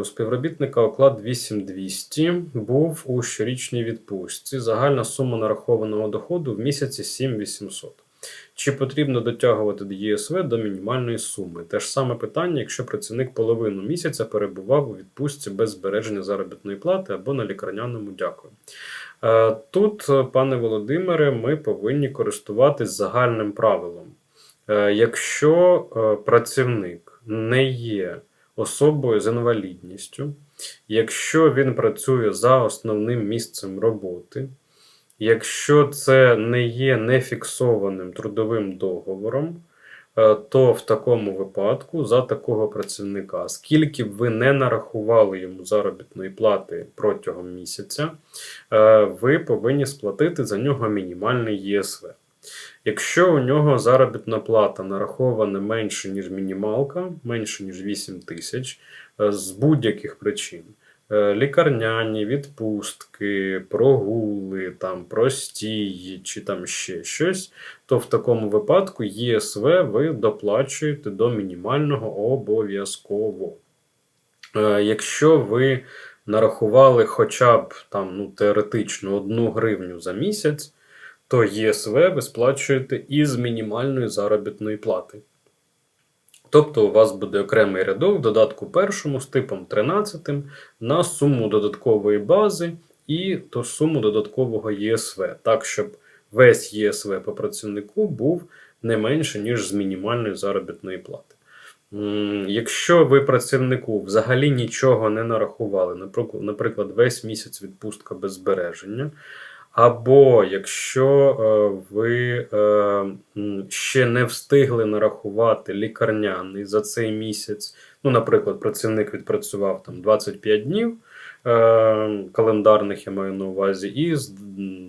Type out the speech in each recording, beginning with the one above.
У співробітника оклад 8200 був у щорічній відпустці. Загальна сума нарахованого доходу в місяці 7800. Чи потрібно дотягувати до ЄСВ до мінімальної суми? Те ж саме питання, якщо працівник половину місяця перебував у відпустці без збереження заробітної плати або на лікарняному дякую. Е, Тут, е, пане Володимире, ми повинні користуватись загальним правилом. Е, Якщо працівник не є особою з інвалідністю, якщо він працює за основним місцем роботи, якщо це не є нефіксованим трудовим договором, е, то в такому випадку за такого працівника, скільки б ви не нарахували йому заробітної плати протягом місяця, е, ви повинні сплатити за нього мінімальний ЄСВ. Якщо у нього заробітна плата нарахована менше, ніж мінімалка, менше, ніж 8 тисяч, е, з будь-яких причин, е, лікарняні, відпустки, прогули, там, простії чи там ще щось, то в такому випадку ЄСВ ви доплачуєте до мінімального обов'язково. Е, Якщо ви нарахували хоча б там, ну, теоретично 1 гривню за місяць, то ЄСВ ви сплачуєте із мінімальної заробітної плати. Тобто у вас буде окремий рядок додатку першому з типом 13 на суму додаткової бази і ту суму додаткового ЄСВ, так, щоб весь ЄСВ по працівнику був не менше, ніж з мінімальної заробітної плати. Якщо ви працівнику взагалі нічого не нарахували, наприклад, весь місяць відпустка без збереження, або якщо е, ви е, ще не встигли нарахувати лікарняний за цей місяць, ну, наприклад, працівник відпрацював там 25 днів е, календарних, я маю на увазі, і з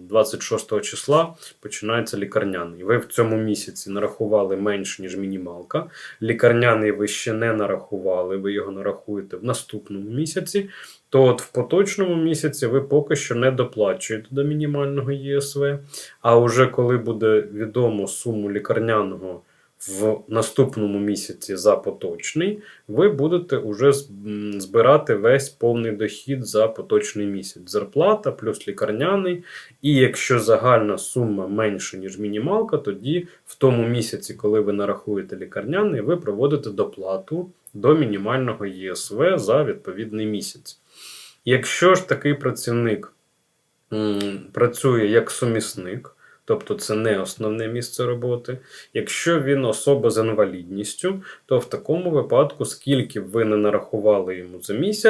26 числа починається лікарняний. Ви в цьому місяці нарахували менше, ніж мінімалка. Лікарняний ви ще не нарахували, ви його нарахуєте в наступному місяці то от в поточному місяці ви поки що не доплачуєте до мінімального ЄСВ. А вже коли буде відомо суму лікарняного в наступному місяці за поточний, ви будете вже збирати весь повний дохід за поточний місяць. Зарплата плюс лікарняний. І якщо загальна сума менша, ніж мінімалка, тоді в тому місяці, коли ви нарахуєте лікарняний, ви проводите доплату до мінімального ЄСВ за відповідний місяць. Якщо ж такий працівник працює як сумісник, тобто це не основне місце роботи, якщо він особа з інвалідністю, то в такому випадку, скільки б ви не нарахували йому за місяць,